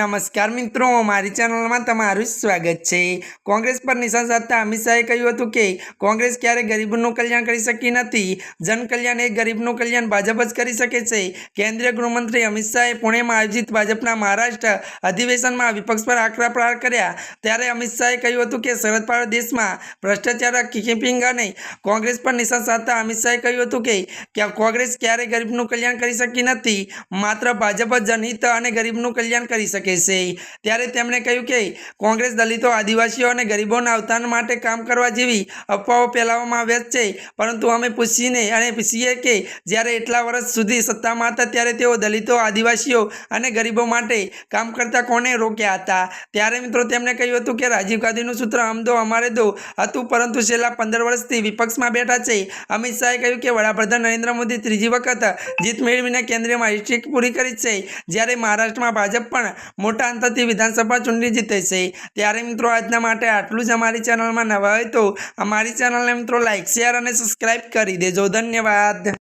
નમસ્કાર મિત્રો, મારી ચેનલમાં તમારું સ્વાગત છે. કોંગ્રેસ પર નિશાન સાધતા અમિત શાહે કહ્યું હતું કે, કોંગ્રેસ ક્યારે ગરીબનું કલ્યાણ કરી શકી નથી. જન કલ્યાણ એ ગરીબનું કલ્યાણ ભાજપ જ કરી શકે છે. કેન્દ્રીય ગૃહમંત્રી અમિત શાહે પુણેમાં આયોજિત ભાજપના મહારાષ્ટ્ર અધિવેશનમાં વિપક્ષ પર આકરા પ્રહાર કર્યા. ત્યારે અમિત શાહે કહ્યું હતું કે સરહદ પાર દેશમાં ભ્રષ્ટાચાર કિપિંગ અને કોંગ્રેસ પર નિશાન સાધતા અમિત શાહે કહ્યું હતું કે કોંગ્રેસ ક્યારેય ગરીબનું કલ્યાણ કરી શકી નથી. માત્ર ભાજપ જ જનહિત અને ગરીબનું કલ્યાણ કરી શકે છે. ત્યારે તેમણે કહ્યું કે, કોંગ્રેસ દલિતો, આદિવાસીઓ અને ગરીબોના અવતાન માટે કામ કરવા જેવી અફવાઓ ફેલાવવામાં આવ્યા છે. પરંતુ અમે પૂછીને અને પૂછીએ કે, જ્યારે એટલા વર્ષ સુધી સત્તામાં હતા, ત્યારે તેઓ દલિતો, આદિવાસીઓ અને ગરીબો માટે કામ કરતા કોને રોક્યા હતા? ત્યારે મિત્રો તેમણે કહ્યું હતું કે, રાજીવ ગાંધીનું સૂત્ર અમદો અમારે દો હતું. પરંતુ છેલ્લા પંદર વર્ષથી વિપક્ષમાં બેઠા છે. અમિત શાહે કહ્યું કે, વડાપ્રધાન નરેન્દ્ર મોદી ત્રીજી વખત જીત મેળવીને કેન્દ્રમાં હિસ્ટ્રી પૂરી કરી છે. જ્યારે મહારાષ્ટ્રમાં ભાજપ પણ મોટા અંતરથી વિધાનસભા ચૂંટણી જીતે છે ત્યારે મિત્રો, આજના માટે આટલું જ અમારી ચેનલમાં નવા હોય તો અમારી ચેનલને મિત્રો લાઇક શેર અને સબસ્ક્રાઈબ કરી દેજો. ધન્યવાદ.